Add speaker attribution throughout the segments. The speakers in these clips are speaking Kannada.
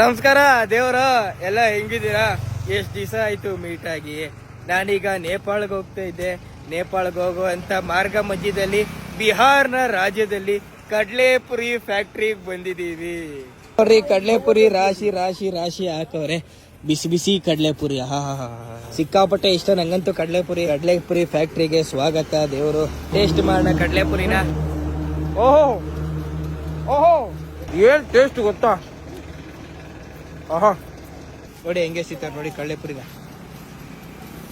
Speaker 1: ನಮಸ್ಕಾರ ದೇವ್ರ ಎಲ್ಲ ಹೆಂಗಿದ್ದೀರಾ? ಎಷ್ಟು ದಿವಸ ಆಯ್ತು ಮೀಟ್ ಆಗಿ? ನಾನೀಗ ನೇಪಾಳಗೆ ಹೋಗ್ತಾ ಇದ್ದೆ. ನೇಪಾಳಗೆ ಹೋಗುವಂತ ಮಾರ್ಗ ಮಧ್ಯದಲ್ಲಿ ಬಿಹಾರ್ನ ರಾಜ್ಯದಲ್ಲಿ ಕಡ್ಲೆಪುರಿ ಫ್ಯಾಕ್ಟ್ರಿಗೆ ಬಂದಿದ್ದೀವಿ. ನೋಡ್ರಿ ಕಡ್ಲೆಪುರಿ ರಾಶಿ ರಾಶಿ ರಾಶಿ ಹಾಕವ್ರೆ. ಬಿಸಿ ಬಿಸಿ ಕಡ್ಲೆಪುರಿ ಹಾ ಹಾ ಹಾ ಸಿಕ್ಕಾಪಟ್ಟೆ ಇಷ್ಟ ನಂಗಂತೂ ಕಡ್ಲೆಪುರಿ ಕಡ್ಲೆಪುರಿ ಫ್ಯಾಕ್ಟ್ರಿಗೆ ಸ್ವಾಗತ ದೇವರು. ಟೇಸ್ಟ್ ಮಾಡೋಣ ಕಡ್ಲೆಪುರಿನ. ಓಹೋ ಓಹೋ ಏನ್ ಟೇಸ್ಟ್ ಗೊತ್ತಾ? ಆಹಾ. ನೋಡಿ ಹೆಂಗೆ ಸಿಗ್ತಾರೆ ನೋಡಿ ಕಳ್ಳೆಪುರಿನ.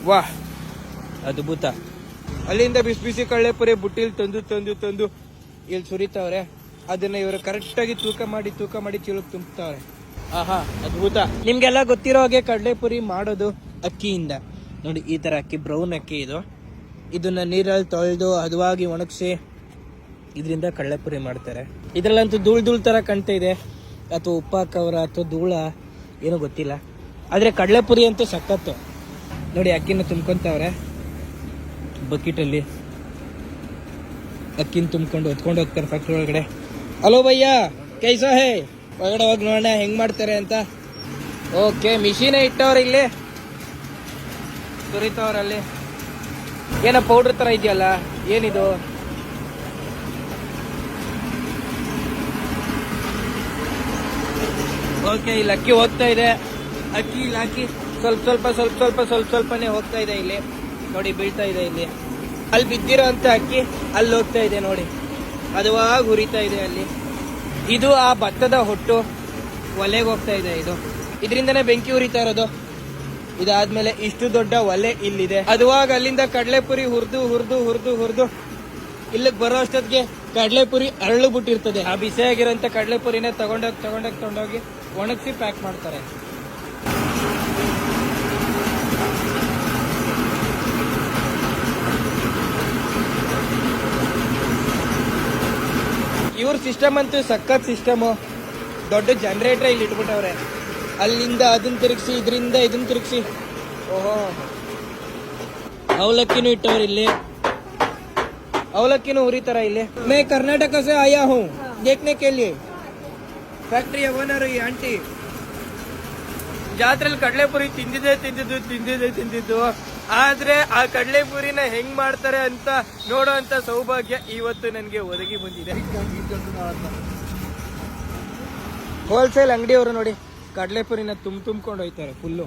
Speaker 1: ವಾಹ್ ಅದ್ಭುತ. ಅಲ್ಲಿಂದ ಬಿಸಿ ಬಿಸಿ ಕಳ್ಳೆಪುರಿ ಬುಟ್ಟಿಲಿ ತಂದು ತಂದು ತಂದು ಇಲ್ಲಿ ಸುರಿತಾವ್ರೆ. ಅದನ್ನ ಇವರು ಕರೆಕ್ಟಾಗಿ ತೂಕ ಮಾಡಿ ತೂಕ ಮಾಡಿ ಚೀಲಕ್ಕೆ ತುಂಬ್ತಾವ್ರೆ. ಆಹಾ ಅದ್ಭುತ. ನಿಮ್ಗೆಲ್ಲ ಗೊತ್ತಿರೋ ಹಾಗೆ ಕಡಲೆಪುರಿ ಮಾಡೋದು ಅಕ್ಕಿಯಿಂದ. ನೋಡಿ ಈ ತರ ಅಕ್ಕಿ ಬ್ರೌನ್ ಅಕ್ಕಿ ಇದು. ಇದನ್ನ ನೀರಲ್ಲಿ ತೊಳೆದು ಹದವಾಗಿ ಒಣಗಿಸಿ ಇದರಿಂದ ಕಡಲೆಪುರಿ ಮಾಡ್ತಾರೆ. ಇದರಲ್ಲಂತೂ ಧೂಳ್ ಧೂಳ್ ತರ ಕಾಣ್ತಾ ಇದೆ. ಅಥವಾ ಉಪ್ಪಾಕವರ ಅಥವಾ ಧೂಳ. ಏನೋ ಗೊತ್ತಿಲ್ಲ. ಆದರೆ ಕಡಲೆಪುರಿ ಅಂತೂ ಸಖತ್ತು. ನೋಡಿ, ಅಕ್ಕಿನ ತುಂಬ್ಕೊಂತವ್ರೆ. ಬಕೆಟಲ್ಲಿ ಅಕ್ಕಿನ ತುಂಬ್ಕೊಂಡು ಹೊತ್ಕೊಂಡು ಹೋಗ್ತಾರೆ ಫ್ಯಾಕ್ಟ್ರಿ ಒಳಗಡೆ. ಹಲೋ ಭಯ್ಯ ಕೈಸೋ ಹೇ ಒಳಗಡೆ ಹೋಗಿ ನೋಡೋಣ, ಹೆಂಗ್ ಮಾಡ್ತಾರೆ ಅಂತ. ಓಕೆ ಮಿಷಿನೇ ಇಟ್ಟವ್ರೆ ಇಲ್ಲಿ. ಸುರಿತವ್ರಲ್ಲಿ ಏನೋ ಪೌಡ್ರ್ ತರ ಇದೆಯಲ್ಲ, ಏನಿದು? ಓಕೆ ಇಲ್ಲಿ ಅಕ್ಕಿ ಹೋಗ್ತಾ ಇದೆ. ಅಕ್ಕಿ ಇಲ್ಲಿ ಹಾಕಿ ಸ್ವಲ್ಪ ಸ್ವಲ್ಪ ಸ್ವಲ್ಪ ಸ್ವಲ್ಪ ಸ್ವಲ್ಪ, ಸ್ವಲ್ಪನೇ ಹೋಗ್ತಾ ಇದೆ ಇಲ್ಲಿ. ನೋಡಿ, ಬೀಳ್ತಾ ಇದೆ ಇಲ್ಲಿ. ಅಲ್ಲಿ ಬಿದ್ದಿರೋ ಅಂತ ಅಕ್ಕಿ ಅಲ್ಲಿ ಹೋಗ್ತಾ ಇದೆ ನೋಡಿ. ಅದುವಾಗ ಹುರಿತಾ ಇದೆ ಅಲ್ಲಿ. ಇದು ಆ ಭತ್ತದ ಹೊಟ್ಟು. ಒಲೆಗೆ ಹೋಗ್ತಾ ಇದೆ ಇದು. ಇದರಿಂದನೇ ಬೆಂಕಿ ಉರಿತಾ ಇರೋದು. ಇದಾದ್ಮೇಲೆ ಇಷ್ಟು ದೊಡ್ಡ ಒಲೆ ಇಲ್ಲಿದೆ. ಅದುವಾಗ ಅಲ್ಲಿಂದ ಕಡಲೆಪುರಿ ಹುರಿದು ಹುರಿದು ಹುರಿದು ಹುರಿದು ಇಲ್ಲಿಗೆ ಬರೋ ಅಷ್ಟೊತ್ತಿಗೆ ಕಡಲೆಪುರಿ ಅರಳು ಬಿಟ್ಟಿರ್ತದೆ. ಆ ಬಿಸಿಯಾಗಿರೋಂಥ ಕಡಲೆಪುರಿನೇ ತಗೊಂಡೋಗಿ ತಗೊಂಡೋಗಿ ತಗೊಂಡೋಗಿ ಒಣಗಿಸಿ ಪ್ಯಾಕ್ ಮಾಡ್ತಾರೆ ಇವ್ರ ಸಿಸ್ಟಮ್ ಅಂತೂ ಸಖತ್ ಸಿಸ್ಟಮು ದೊಡ್ಡ ಜನರೇಟರ್ ಇಲ್ಲಿ ಇಟ್ಬಿಟ್ಟವ್ರೆ ಅಲ್ಲಿಂದ ಅದನ್ನ ತಿರುಗಿಸಿ ಇದರಿಂದ ಇದನ್ನ ತಿರುಗಿಸಿ ಓಹೋ ಅವಲಕ್ಕಿನೂ ಇಟ್ಟವ್ರೆ ಇಲ್ಲಿ ಅವಲಕ್ಕಿನೂ ಉರಿತಾರ ಇಲ್ಲಿ ಮೇ ಕರ್ನಾಟಕ ಸೆ ಆಯಾ ಹೂ देखने के लिए ಫ್ಯಾಕ್ಟ್ರಿಯ ಓನರ್ ಈ ಆಂಟಿ. ಜಾತ್ರೆಲಿ ಕಡಲೆಪುರಿ ತಿಂದಿದೆ ತಿಂದಿದ್ದು ತಿಂದಿದೆ ತಿಂದಿದ್ದು. ಆದ್ರೆ ಆ ಕಡಲೆಪುರಿನ ಹೆಂಗ್ ಮಾಡ್ತಾರೆ ಅಂತ ನೋಡೋ ಅಂತ ಸೌಭಾಗ್ಯ ಇವತ್ತು ನನಗೆ ಒದಗಿ ಬಂದಿದೆ. ಹೋಲ್ಸೇಲ್ ಅಂಗಡಿಯವರು ನೋಡಿ, ಕಡಲೆಪುರಿನ ತುಂಬ ತುಂಬ್ಕೊಂಡು ಹೋಯ್ತಾರೆ ಫುಲ್ಲು